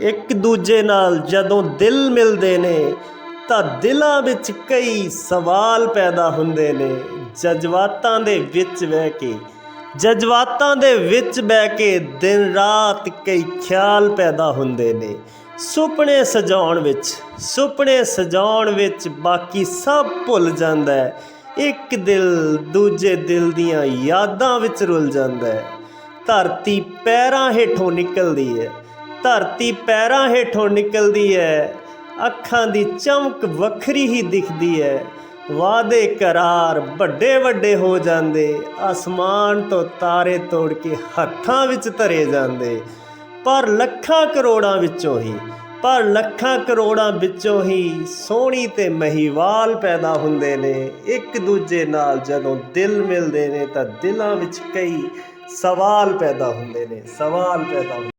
ਇੱਕ ਦੂਜੇ ਨਾਲ ਜਦੋਂ ਦਿਲ ਮਿਲਦੇ ਨੇ, ਤਾਂ ਦਿਲਾਂ ਵਿੱਚ ਕਈ ਸਵਾਲ ਪੈਦਾ ਹੁੰਦੇ ਨੇ। ਜਜ਼ਬਾਤਾਂ ਦੇ ਵਿੱਚ ਬਹਿ ਕੇ, ਜਜ਼ਬਾਤਾਂ ਦੇ ਵਿੱਚ ਬਹਿ ਕੇ ਦਿਨ ਰਾਤ ਕਈ ਖਿਆਲ ਪੈਦਾ ਹੁੰਦੇ ਨੇ। ਸੁਪਨੇ ਸਜਾਉਣ ਵਿੱਚ, ਸੁਪਨੇ ਸਜਾਉਣ ਵਿੱਚ ਬਾਕੀ ਸਭ ਭੁੱਲ ਜਾਂਦਾ ਹੈ। ਇੱਕ ਦਿਲ ਦੂਜੇ ਦਿਲ ਦੀਆਂ ਯਾਦਾਂ ਵਿੱਚ ਰੁੱਲ ਜਾਂਦਾ ਹੈ। ਧਰਤੀ ਪੈਰਾਂ ਹੇਠੋਂ ਨਿਕਲਦੀ ਹੈ। ਧਰਤੀ ਪੈਰਾਂ ਹੇਠੋਂ ਨਿਕਲਦੀ ਹੈ ਅੱਖਾਂ ਦੀ ਚਮਕ ਵੱਖਰੀ ਹੀ ਦਿਖਦੀ ਹੈ ਵਾਅਦੇ ਕਰਾਰ ਵੱਡੇ ਵੱਡੇ ਹੋ ਜਾਂਦੇ। ਆਸਮਾਨ ਤੋਂ ਤਾਰੇ ਤੋੜ ਕੇ ਹੱਥਾਂ ਵਿੱਚ ਧਰੇ ਜਾਂਦੇ। ਪਰ ਲੱਖਾਂ ਕਰੋੜਾਂ ਵਿੱਚੋਂ ਹੀ, ਪਰ ਲੱਖਾਂ ਕਰੋੜਾਂ ਵਿੱਚੋਂ ਹੀ ਸੋਹਣੀ ਤੇ ਮਹੀਵਾਲ ਪੈਦਾ ਹੁੰਦੇ ਨੇ। ਇੱਕ ਦੂਜੇ ਨਾਲ ਜਦੋਂ ਦਿਲ ਮਿਲਦੇ ਨੇ ਤਾਂ ਦਿਲਾਂ ਵਿੱਚ ਕਈ ਸਵਾਲ ਪੈਦਾ ਹੁੰਦੇ ਨੇ। ਸਵਾਲ ਪੈਦਾ ਹੁੰਦੇ